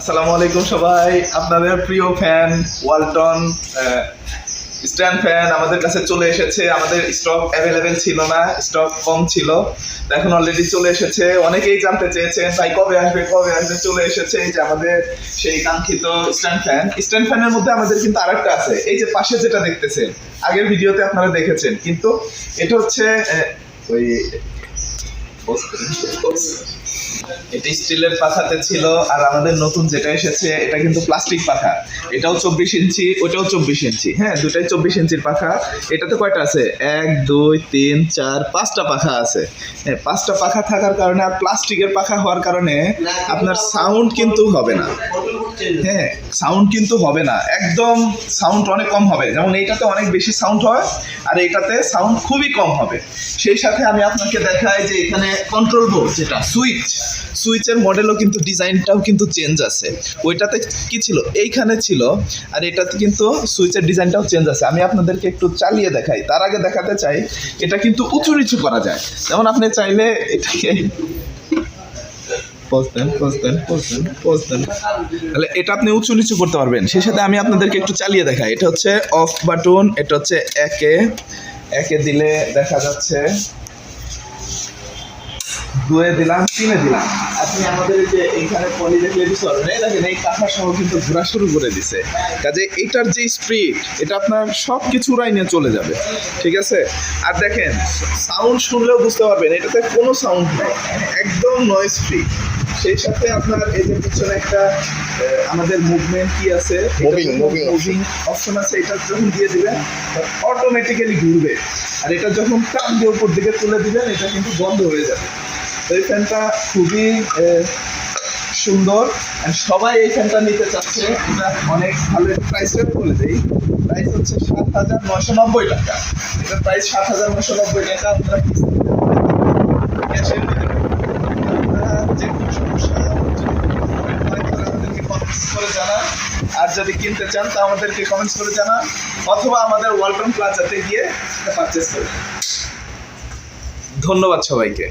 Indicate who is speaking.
Speaker 1: আসসালামু আলাইকুম সবাই। আপনাদের প্রিয় ফ্যান ওয়ালটন স্ট্যান্ড ফ্যান আমাদের কাছে চলে এসেছে। আমাদের স্টক অ্যাভেলেবেল ছিল না স্টক কম ছিল। এখন অলরেডি চলে এসেছে। অনেকেই জানতে চেয়েছেন তাই কবে আসবে কবে আসবে? চলে এসেছে। এই যে আমাদের সেই কাঙ্ক্ষিত স্ট্যান্ড ফ্যান স্ট্যান্ড ফ্যানের মধ্যে আমাদের কিন্তু আরেকটা আছে। এই যে পাশে যেটা দেখতেছেন, আগের ভিডিওতে আপনারা দেখেছেন। কিন্তু এটা হচ্ছে ওই এটা স্টিলের পাখাতে ছিল আর আমাদের নতুন যেটা এসেছে, এটা কিন্তু প্লাস্টিক পাখা। এটাও চব্বিশ ইঞ্চি, ওটাও চব্বিশ ইঞ্চি। হ্যাঁ দুটাই চব্বিশ ইঞ্চির পাখা। এটাতে কয়টা আছে? এক, দুই, তিন, চার, পাঁচটা পাখা আছে। হ্যাঁ পাঁচটা পাখা থাকার কারণে আর প্লাস্টিকের পাখা হওয়ার কারণে আপনার সাউন্ড কিন্তু হবে না। হ্যাঁ সাউন্ড কিন্তু হবে না। একদম সাউন্ড অনেক কম হবে। যেমন এইটাতে অনেক বেশি সাউন্ড হয় আর এইটাতে সাউন্ড খুবই কম হবে। সেই সাথে আমি আপনাকে দেখাই যে এখানে কন্ট্রোল বোর্ড যেটা সুইচ সুইচের মডেলও কিন্তু ডিজাইনটাও কিন্তু চেঞ্জ আছে। ওইটাতে কি ছিল? এইখানে ছিল, আর এটাতে কিন্তু সুইচের ডিজাইনটাও চেঞ্জ আছে। আমি আপনাদেরকে একটু চালিয়ে দেখাই। তার আগে দেখাতে চাই, এটা কিন্তু উঁচু নিচু করা যায়। যেমন আপনি চাইলে এটাকে তাহলে এটা আপনি উঁচু নিচু করতে পারবেন। সেই সাথে আমি আপনাদেরকে একটু চালিয়ে দেখাই। এটা হচ্ছে অফ বাটন এটা হচ্ছে একে। একে দিলে দেখা যাচ্ছে দুয়ে দিলাম তিনে দিলাম। আপনি আমাদের যে এইখানে পলি দেখলে দিতে দেখেন এই কাঁথা সহ কিন্তু ঘোরা শুরু করে দিছে। কাজে এটার যে স্পিড এটা আপনার সব কিছু নিয়ে চলে যাবে ঠিক আছে? আর দেখেন সাউন্ড শুনলেও বুঝতে পারবেন এটাতে কোনো সাউন্ড নেই একদম নয়েজ ফ্রি সেই সাথে আপনার এই যে পিছনে একটা আমাদের মুভমেন্ট কি আছে মুভিং অপশন আছে এটা যখন দিয়ে দিবেন অটোমেটিক্যালি ঘুরবে। আর এটা যখন টান দিয়ে উপর দিকে তুলে দিবেন এটা কিন্তু বন্ধ হয়ে যাবে। এই ফ্যানটা খুবই সুন্দর। সবাই এই ফ্যানটা নিতে চাচ্ছে। এটা অনেক ভালো প্রাইসটা বলে দেই। প্রাইস হচ্ছে সাত হাজার নশো নব্বই টাকা। এটার প্রাইস সাত হাজার নশো নব্বই টাকা। আপনারা কিস্তিতে ক্যাশে নিতে পারেন আপনারা যে কোনো সমস্যা তাহলে আমাদেরকে কমেন্টস করে জানান। আর যদি কিনতে চান, তা আমাদেরকে কমেন্টস করে জানান। অথবা আমাদের ওয়ালটন প্লাজাতে গিয়ে পারচেস করুন। ধন্যবাদ সবাইকে।